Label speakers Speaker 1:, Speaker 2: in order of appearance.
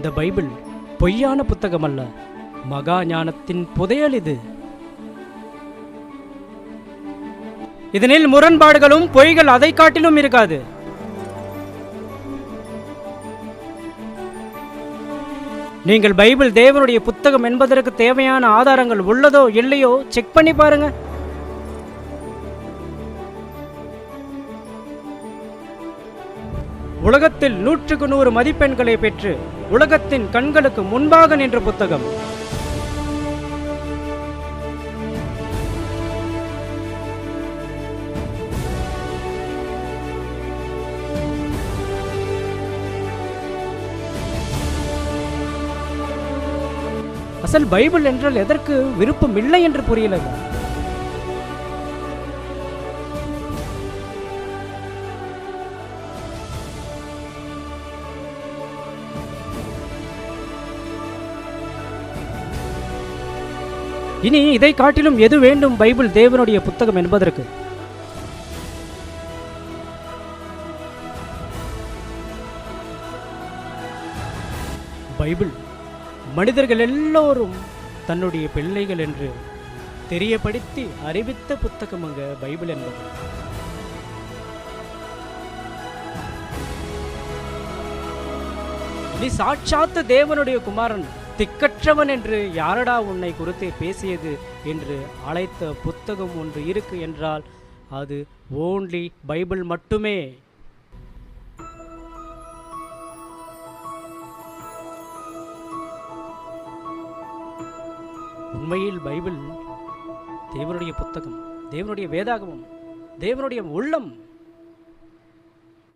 Speaker 1: இந்த பைபிள் பொய்யான புத்தகம் அல்ல மகா ஞானத்தின் புதையல் இது. இதனில் முரண்பாடுகளும் பொய்கள் அதை காட்டிலும் இருக்காது. நீங்கள் பைபிள் தேவனுடைய புத்தகம் என்பதற்கு தேவையான ஆதாரங்கள் உள்ளதோ இல்லையோ செக் பண்ணி பாருங்க. உலகத்தில் நூற்றுக்கு நூறு மதிப்பெண்களை பெற்று உலகத்தின் கண்களுக்கு முன்பாக நின்ற புத்தகம். அசல் பைபிள் என்றால் எதற்கு விருப்பம் இல்லை என்று புரியலங்க இனி இதை காட்டிலும் எது வேண்டும் பைபிள் தேவனுடைய புத்தகம் என்பதற்கு? பைபிள் மனிதர்கள் எல்லோரும் தன்னுடைய பிள்ளைகள் என்று தெரியப்படுத்தி அறிவித்த புத்தகம் அங்க பைபிள் என்பது. நீ சாட்சாத்த தேவனுடைய குமாரன் திக்கற்றவன் என்று யாரடா உன்னை குறித்து பேசியது என்று அழைத்த புத்தகம் ஒன்று இருக்கு என்றால் அது ஓன்லி பைபிள் மட்டுமே. உண்மையில் பைபிள் தேவனுடைய புத்தகம் தேவனுடைய வேதாகமம் தேவனுடைய உள்ளம்.